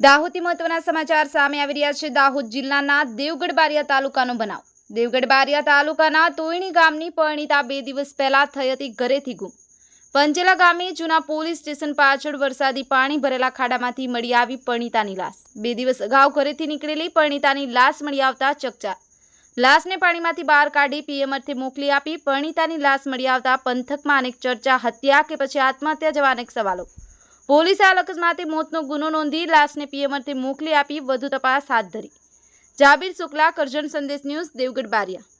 દાહોદથી મહત્વના સમાચાર સામે આવી રહ્યા છે. દાહોદ જિલ્લાના દેવગઢ બારિયા તાલુકાનો બનાવ. દેવગઢ બારિયા તાલુકાના તોયણી ગામની પરણિતા બે દિવસ પહેલા થઈ હતી ઘરેથી ગુમ. પંજેલા ગામે જૂના પોલીસ સ્ટેશન પાછળ વરસાદી પાણી ભરેલા ખાડામાંથી મળી આવી પરણિતાની લાશ. બે દિવસ અગાઉ ઘરેથી નીકળેલી પરણિતાની લાશ મળી આવતા ચકચાર. લાશને પાણીમાંથી બહાર કાઢી પીએમ અર્થે મોકલી આપી પરણિતાની લાશ મળી આવતા પંથકમાં અનેક ચર્ચા, હત્યા કે પછી આત્મહત્યા જેવા અનેક સવાલો. પોલીસે આ અકસ્માતે મોતનો ગુનો નોંધી લાશને પીએમઆરથી મોકલી આપી, વધુ તપાસ હાથ ધરી. જાબીર શુક્લા, કરજણ સંદેશ ન્યૂઝ, દેવગઢ બારિયા.